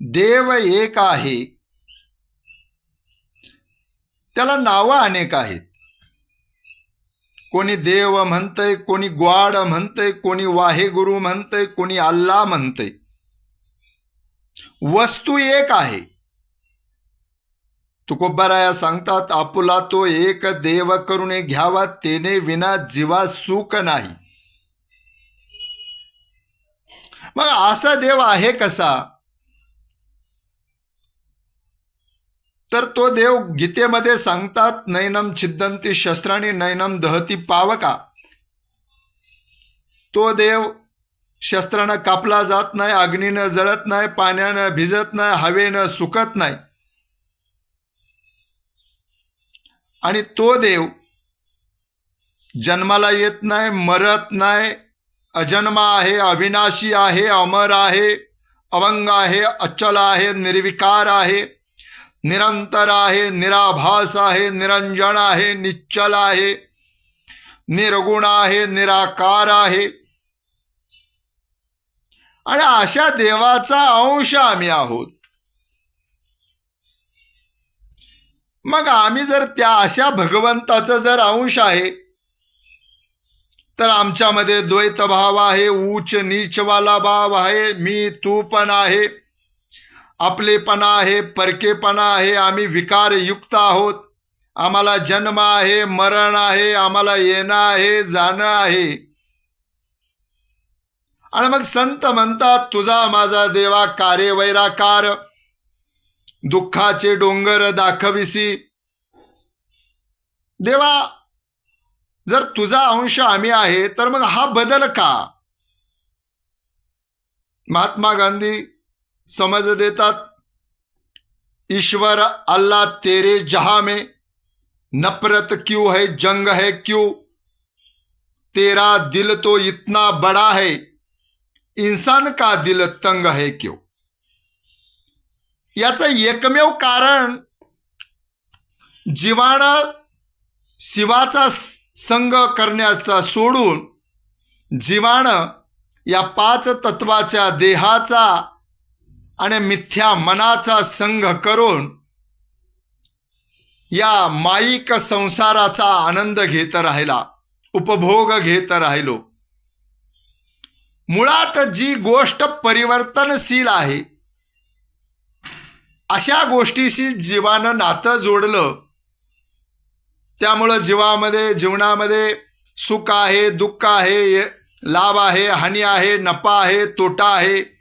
देव एक आहे. त्याला नावं अनेक आहेत. कोणी देव म्हणतंय कोणी ग्वाड म्हणतंय कोणी वाहेगुरु म्हणतंय कोणी अल्ला म्हणतंय. वस्तू एक आहे. तुकोबाराया सांगतात आपुला तो एक देव करुणे घ्यावा तेने विना जीवा सुख नाही. मग असा देव आहे कसा? तर तो देव गीतेमध्ये सांगतात नैनम छिद्दंती शस्त्राने नैनम दहती पावका. तो देव शस्त्रानं कापला जात नाही अग्नीनं जळत नाही पाण्यानं भिजत नाही हवेनं सुकत नाही. आणि तो देव जन्माला येत नाही मरत नाही अजन्मा आहे अविनाशी आहे अमर आहे अवंग आहे अचल आहे निर्विकार आहे. निरंतर आहे निराभास आहे निरंजन आहे निश्चल आहे निर्गुण आहे निराकार आहे. आणि अशा देवाचा अंश आम्ही आहोत. मग आम्ही जर त्या अशा भगवंताचा जर अंश आहे तर आमच्यामध्ये द्वैत भाव आहे उच्च नीचवाला भाव आहे मी तू पण आहे. आपलेपणा आहे परकेपणा आहे आम्ही विकारयुक्त आहोत. आम्हाला जन्म आहे मरण आहे आम्हाला येणं आहे जाणं आहे. आणि मग संत म्हणतात तुझा माझा देवा कारे वैराकार दुःखाचे डोंगर दाखविसी. देवा जर तुझा अंश आम्ही आहे तर मग हा बदल का? महात्मा गांधी समज देतात ईश्वर अल्लाह तेरे जहां में नफरत क्यों है जंग है क्यों? तेरा दिल तो इतना बड़ा है इंसान का दिल तंग है क्यों? याचं एकमेव कारण जीवाणा शिवाचा संग करण्याचा सोडून जीवाणं या पाच तत्वाच्या देहाचा आणि मिथ्या मनाचा संघ करून या माईक संसाराचा आनंद घेत राहिला उपभोग घेत राहिलो. मुळात जी गोष्ट परिवर्तनशील आहे अशा गोष्टीशी जीवानं नातं जोडलं त्यामुळं जीवामध्ये जीवनामध्ये सुख आहे दुःख आहे लाभ आहे हानी आहे नफा आहे तोटा आहे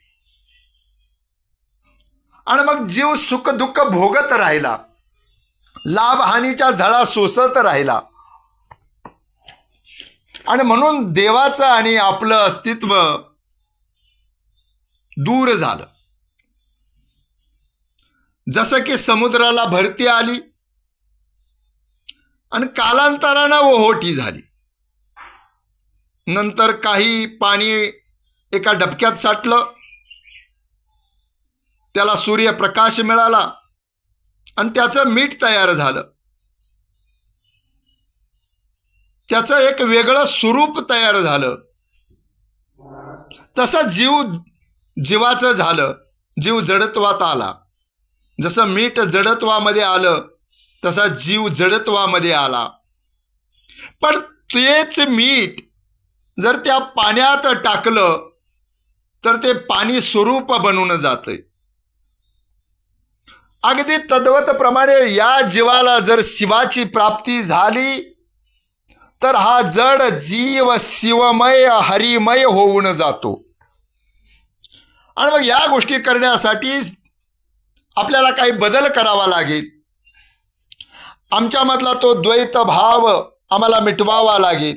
आणि मग जीव सुख दुःख भोगत राहिला. लाभ हानीच्या झळा सोसत राहिला. आणि म्हणून देवाचं आणि आपलं अस्तित्व दूर झालं. जसं की समुद्राला भरती आली आणि कालांतरानं ओहोटी झाली. नंतर काही पाणी एका डबक्यात साठलं. त्याला सूर्यप्रकाश मिळाला आणि त्याचं मीठ तयार झालं. त्याचं एक वेगळं स्वरूप तयार झालं. तसं जीव जीवाचं झालं. जीव जडत्वात आला. जसं मीठ जडत्वामध्ये आलं तसा जीव जडत्वामध्ये आला. पण तेच मीठ जर त्या पाण्यात टाकलं तर ते पाणी स्वरूप बनून जातंय. अगदी तद्वतप्रमाणे या जीवाला जर शिवाची प्राप्ती झाली तर हा जड जीव शिवमय हरिमय होऊन जातो. आणि मग या गोष्टी करण्यासाठी आपल्याला काही बदल करावा लागेल. आमच्यामधला तो द्वैत भाव आम्हाला मिटवावा लागेल.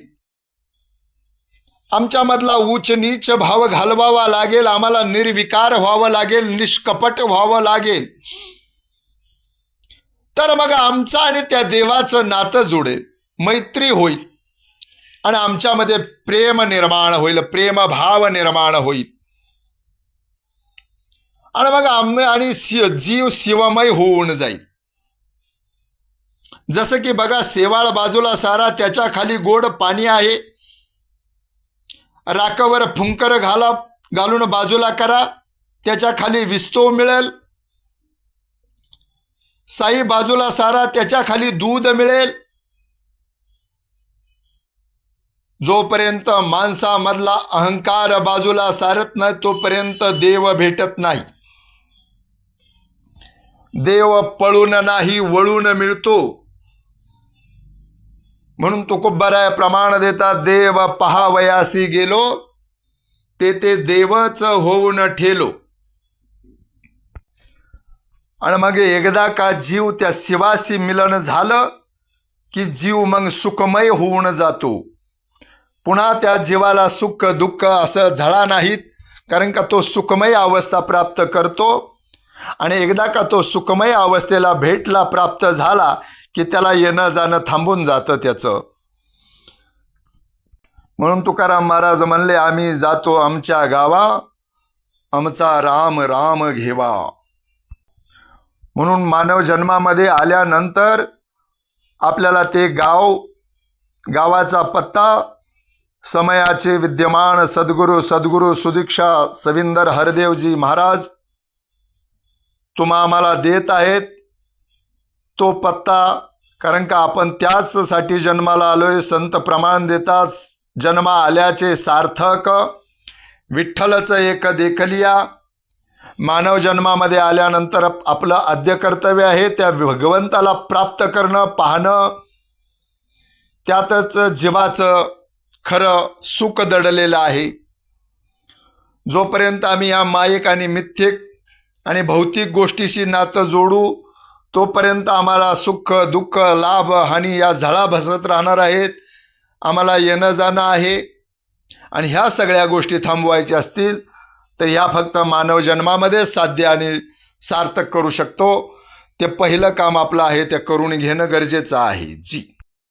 आमच्यामधला उच्च नीच भाव घालवावा लागेल. आम्हाला निर्विकार व्हावं लागेल निष्कपट व्हावं लागेल. तर मग आमचं आणि त्या देवाचं नातं जोडेल. मैत्री होईल. आणि आमच्यामध्ये प्रेम निर्माण होईल प्रेमभाव निर्माण होईल. आणि मग आम्ही आणि शि जीव शिवमय होऊन जाईल. जसं की बघा शेवाळ बाजूला सारा त्याच्याखाली गोड पाणी आहे. राकावर फुंकर घाला घालून बाजूला करा. त्याच्याखाली विस्तव मिळेल. साई बाजूला सारा त्याच्याखाली दूध मिळेल. जोपर्यंत माणसामधला अहंकार बाजूला सारत नाही तोपर्यंत देव भेटत नाही. देव पळून नाही वळून मिळतो. म्हणून तो तुकोबराय प्रमाण देतात देव पहावयासी गेलो ते ते देवच होऊन ठेलो. आणि मग एकदा का जीव त्या शिवाशी मिलन झालं की जीव मग सुखमय होऊन जातो. पुन्हा त्या जीवाला सुख दुःख असं झळा नाहीत कारण का तो सुखमय अवस्था प्राप्त करतो. आणि एकदा का तो सुखमय अवस्थेला भेटला प्राप्त झाला की त्याला येणं जाणं थांबून जातं त्याचं. म्हणून तुकाराम महाराज म्हणले आम्ही जातो आमच्या गावा आमचा राम राम घेवा. म्हणून मानव जन्मामध्ये आल्यानंतर आपल्याला ते गाव गावाचा पत्ता समयाचे विद्यमान सद्गुरू सद्गुरू सुदीक्षा सविंदर हरदेवजी महाराज तुम्हा आम्हाला देत आहेत. तो पत्ता कारण का आपण त्याचसाठी जन्माला आलोय संत प्रमाण देतात जन्मा आल्याचे सार्थक विठ्ठलचं एक देखलिया मानव जन्मामध्ये आल्यानंतर आपलं आद्य कर्तव्य आहे त्या भगवंताला प्राप्त करणं पाहणं. त्यातच जीवाचं खरं सुख दडलेलं आहे. जोपर्यंत आम्ही या मायिक आणि मिथ्येक आणि भौतिक गोष्टीशी नातं जोडू तोपर्यंत आम्हाला सुख दुःख लाभ हानी या झळा भसत राहणार आहेत. आम्हाला येणं जाणं आहे. आणि ह्या सगळ्या गोष्टी थांबवायच्या असतील तर ह्या फक्त मानव जन्मामध्येच साध्य आणि सार्थक करू शकतो. ते पहिलं काम आपलं आहे ते करून घेणं गरजेचं आहे. जी.